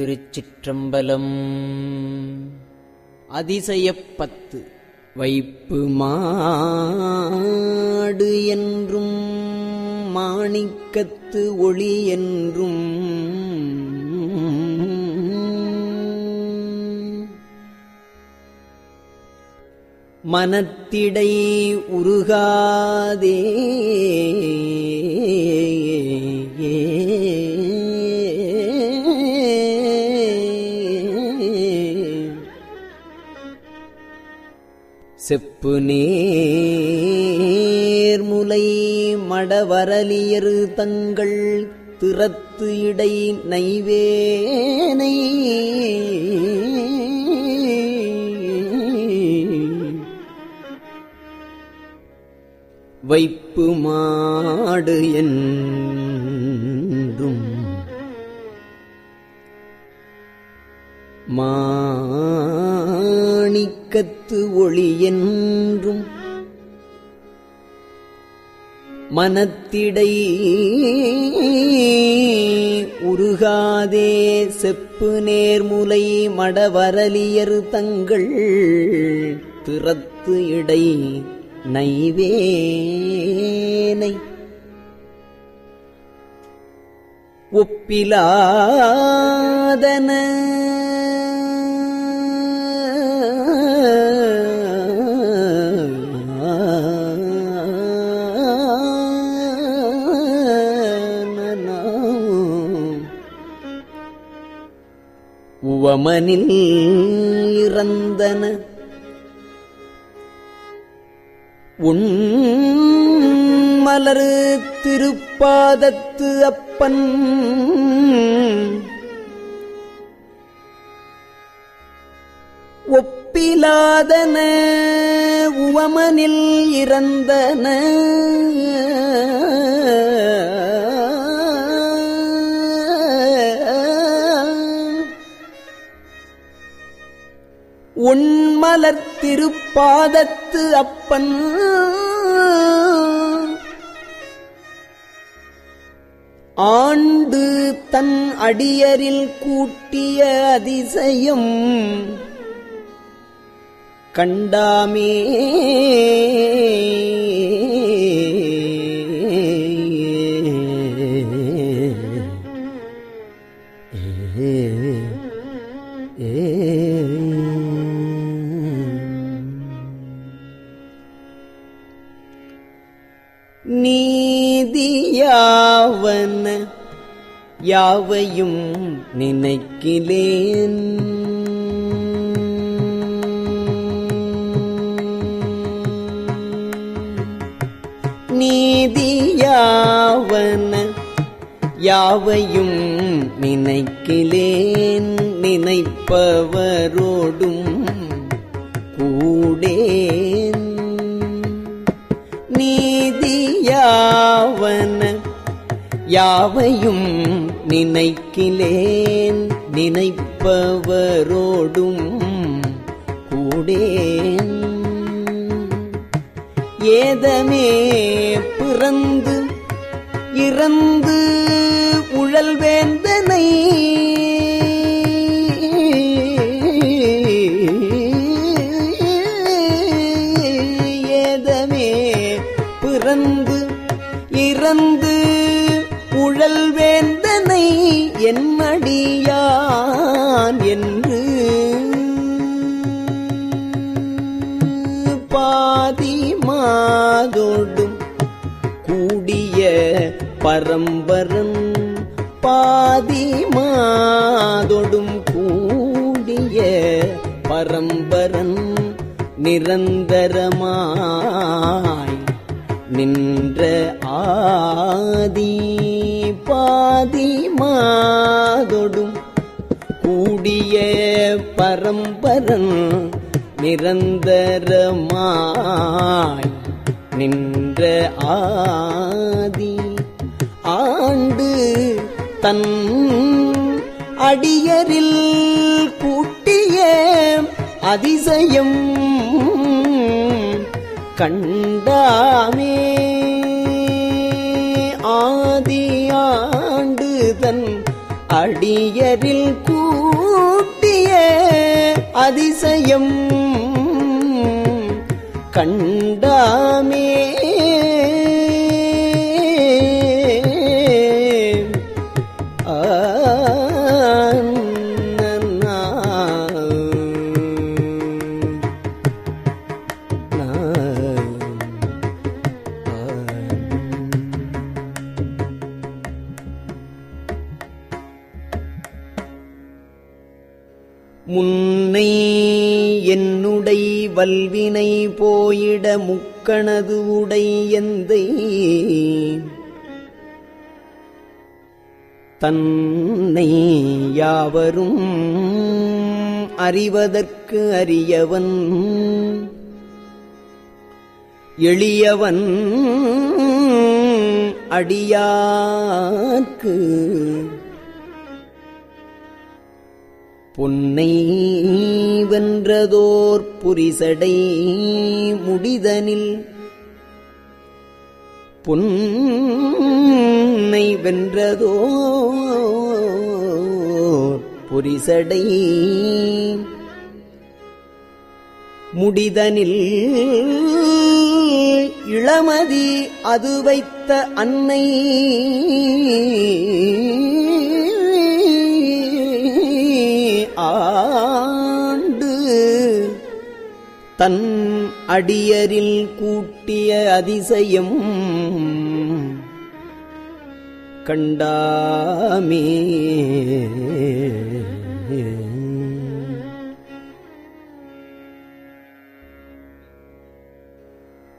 திருச்சிற்றம்பலம். அதிசயப்பத்து வைப்பு மாடு என்றும் மாணிக்கத்து ஒளி என்றும். மனத்திடை உருகாதே. ஏ செப்பு நேர்முலை மடவரலியரு தங்கள் திறத்து இடை நைவேனை. வைப்பு மாடு என்றும் மா ஒளி என்றும். மனத்திடை உருகாதே செப்பு நேர்முலை மடவரலியர் தங்கள் திறத்து இடை நைவேனை. ஒப்பிலாதன உவமனில் இறந்தன. உன் மலரு திருப்பாதத்து அப்பன். ஒப்பிலாதன உவமனில் இறந்தன. உன்மலர் திருப்பாதத்து அப்பன். ஆண்டு தன் அடியரில் கூட்டிய அதிசயம் கண்டாமே. நீதியாவன யாவையும் நினைக்கிலேன் நீதியாவன யாவையும் நினைக்கிலேன் நினைப்பவரோடும் கூடே யாவன யாவையும் நினைக்கிலேன் நினைப்பவரோடும் கூடேன். ஏதமே பிறந்து இறந்து உழல் வேந்தனை என்னடியான் என்று பாதி மாதோடும் கூடிய பரம்பரன் பாதி மாதொடும் கூடிய பரம்பரன் நிரந்தரமாய் நின்ற ஆதி மாதொடும் கூடிய பரம்பரன் நிரந்தரமாய் நின்ற ஆதி ஆண்டு தன் அடியரில் கூட்டிய அதிசயம் கண்டாமே. ஆதி அடியரில் கூட்டிய அதிசயம் கண்டாமே. கணது உடை எந்தை. தன்னை யாவரும் அறிவதற்கு அறியவன். எளியவன் அடியார்க்கு பொன்னை வென்றதோர் புரிசடை முடிதனில். பொன்னை வென்றதோர் புரிசடை முடிதனில். இளமதி அது வைத்த அன்னை ஆண்டு தன் அடியரில் கூட்டிய அதிசயம் கண்டாமே.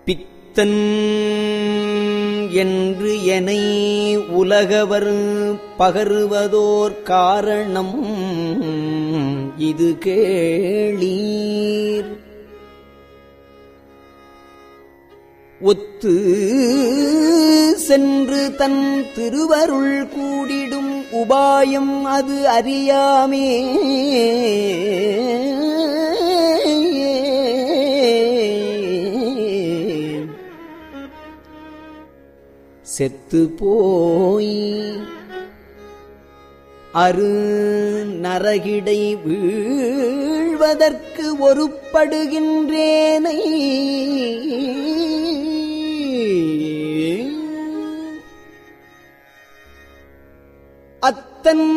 பித்தன் என்று என உலகவர் பகருவதோர் காரணம் இது கேளீர். ஒத்து சென்று தன் திருவருள் கூடிடும் உபாயம் அது அறியாமே. செத்து போய் அரு நரகிடை வீழ்வதற்கு ஒருப்படுகின்றேனை. அத்தன்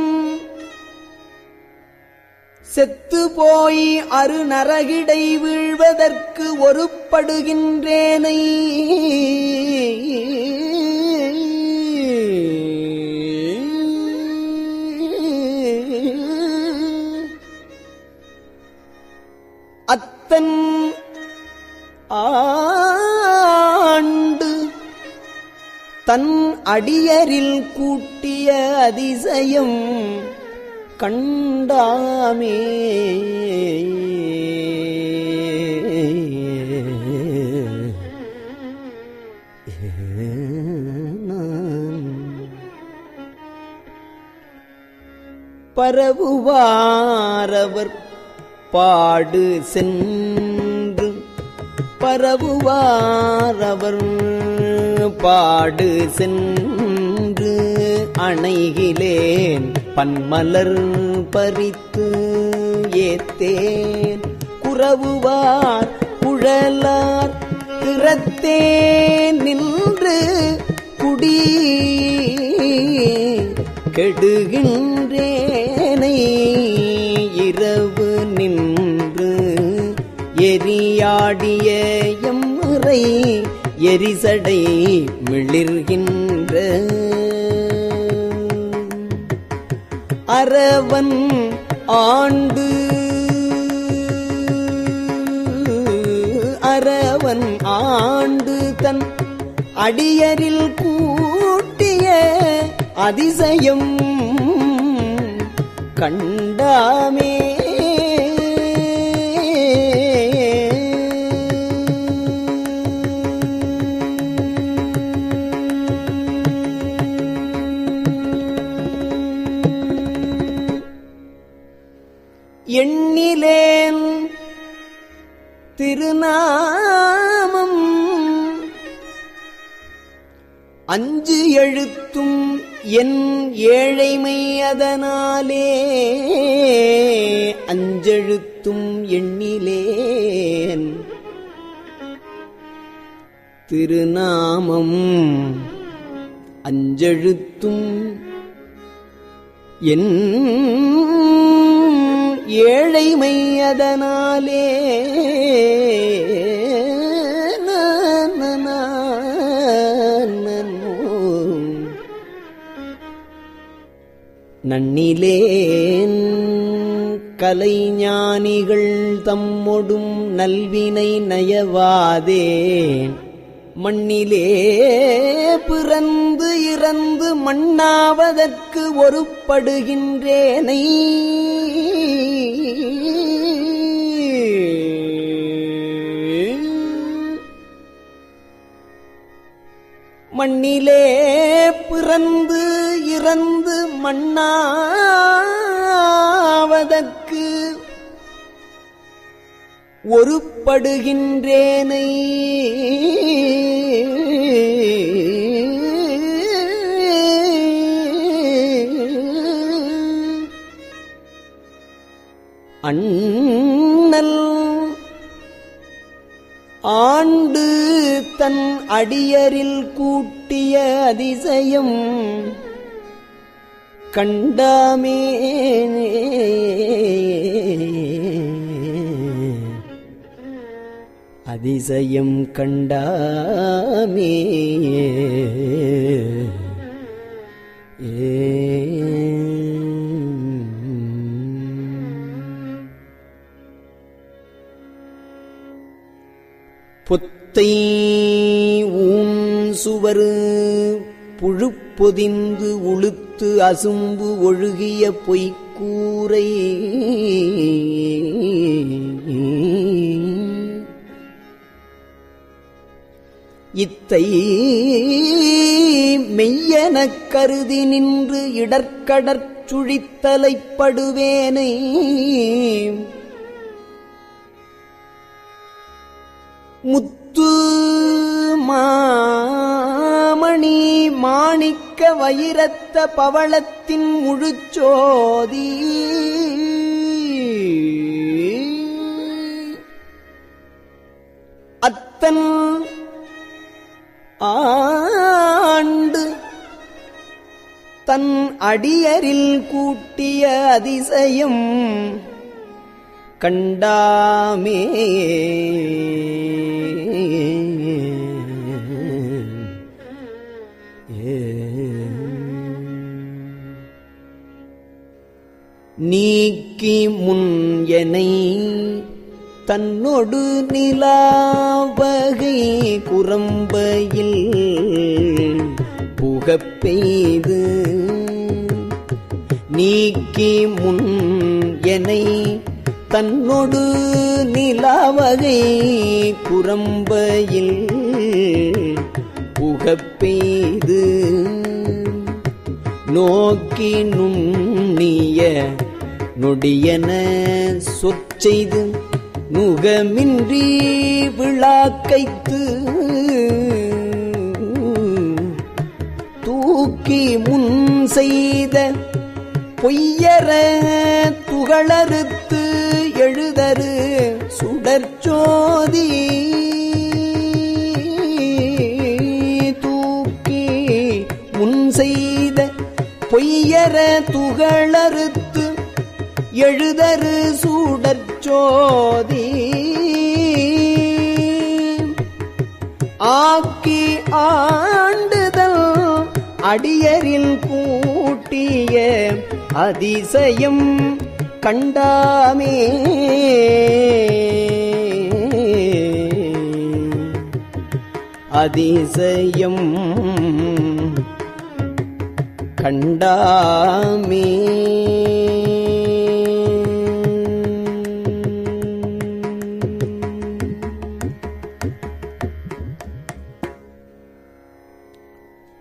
செத்து போய் அரு நரகிடை வீழ்வதற்கு ஒருப்படுகின்றேனை. அத்தன் ஆண்டு தன் அடியரில் கூட்டிய அதிசயம் கண்டாமே. பரவுவாரவர் பாடு சென்று பரவுவாரவர் பாடு சென்று அணைகிலேன் பன்மலர் பறித்து ஏத்தேன். குறவுவார் குழலார் திறத்தே நின்று குடி கெடுகின்றேனை இரவு நின்று எரியாடிய எம்முறை எரிசடை மிளிர்கின்ற. அரவன் ஆண்டு அரவன் ஆண்டு தன் அடியரில் கூட்டிய அதிசயம் கண்டாமே. எண்ணிலேன் திருநாமம். அஞ்சு எழுத்தும் என் ஏழைமை அதனாலே அஞ்செழுத்தும் எண்ணிலேன் திருநாமம். அஞ்செழுத்தும் என் ஏழைமை அதனாலே நன்னிலேன் கலைஞானிகள் தம்மொடும் நல்வினை நயவாதேன். மண்ணிலே பிறந்து இறந்து மண்ணாவதற்கு ஒருப்படுகின்றேனை. மண்ணிலே பிறந்து இறந்து மண்ணாவதற்கு ஒருப்படுகின்றேனை. அண்ணல் ஆண்டு தன் அடியரில் கூட்டிய அதிசயம் கண்டாமே அதிசயம் கண்டாமே ஏ. பொத்தை ஊன் சுவரு புழுப்பொதிந்து உளுத்து அசும்பு ஒழுகிய பொய்க்கூரை. இத்தை மெய்யெனக் கருதி நின்று இடர்க்கடற் முத் முத்து மாமணி மாணிக்க வைரத்த பவளத்தின் முழுச்சோதி. அத்தன் ஆண்டு தன் அடியரில் கூட்டிய அதிசயம் கண்டாமே. நீக்கி முன் எனை தன்னொடு நிலாவகை குரம்பையில் புகப்பெய்து. நீக்கி முன் எனை தன்னொடு நிலாவகை புறம்பையில் புகப்பெய்து நோக்கி நுண்ணிய நொடியன சொற்செய்து நுகமின்றி விழாக்கைத்து தூக்கி முன் செய்த பொய்யற துகளறுத்து எழுதரு சுடற்சோதி தூக்கி முன் செய்த பொய்யர துகளறுத்து எழுதரு சுடற்சோதி ஆக்கி ஆண்டுதல் அடியரின் கூட்டிய அதிசயம் கண்டாமே. அதிசயம் கண்டாமே.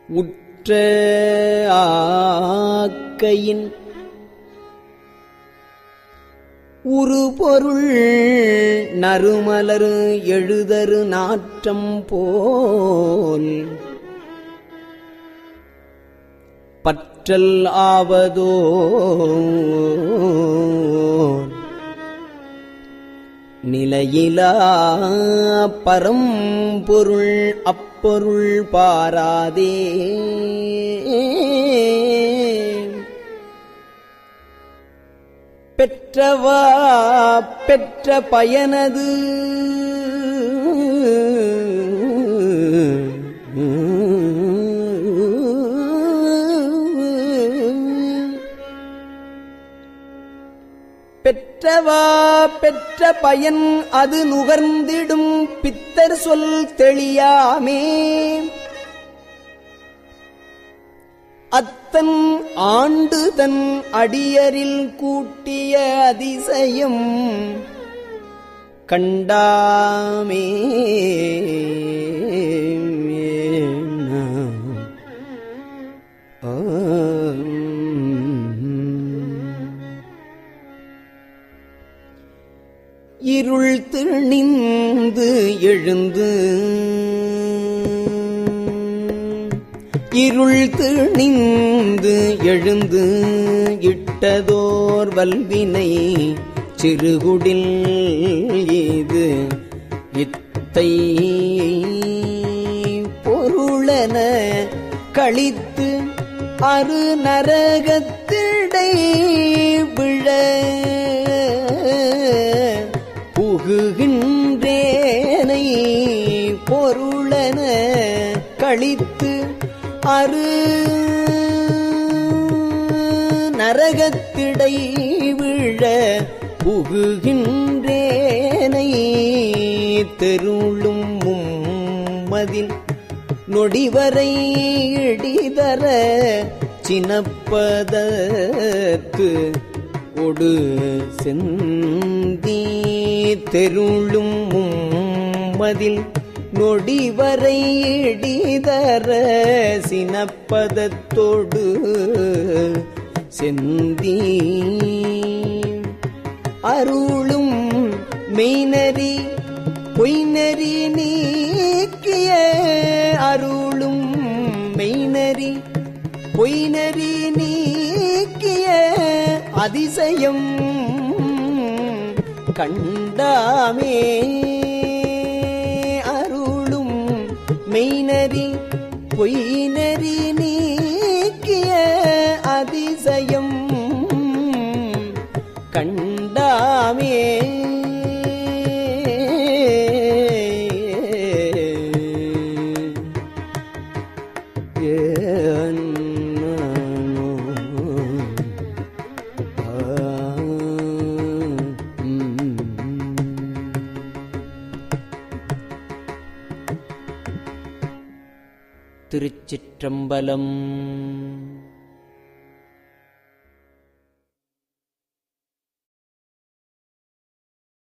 உற்ற ஆக்கையின் பொருள் நறுமலரு எழுதரு நாற்றம் போல். பற்றல் ஆவதோ நிலையிலா பரம்பொருள் அப்பொருள் பாராதே. பெற்றவா பெற்ற பயனது. பெற்றவா பெற்ற பயன் அது நுகர்ந்திடும். பித்தர் சொல் தெளியாமே. தன் ஆண்டு தன் அடியரில் கூட்டிய அதிசயம் கண்டாமே. இருள் திணிந்து எழுந்து இருள் திணிந்து எழுந்து இட்டதோர் வல்வினை சிறுகுடில் இது இத்தை பொருளன கழித்து அரு நரகத்திடை விழ புகுகின்றேனை பொருளன கழித்து அரு நரகத்திடை விழ புகுகின்றேனை தெருளும் மும்மதில் நொடிவரை இடிதர சினப்பதற்கு ஒடு செந்தி தெருளும் மும்மதில் நொடிவரை இடிதர சினப்பதத்தோடு செந்தி. அருளும் மெய்நறி பொய்நறி நீக்கிய அருளும் மெய்நறி பொய்நறி நீக்கிய அதிசயம் கண்டாமே. மெய்நறி பொய்நறி நீக்கிய அதிசயம். கண்டாமே திருச்சிற்றம்பலம்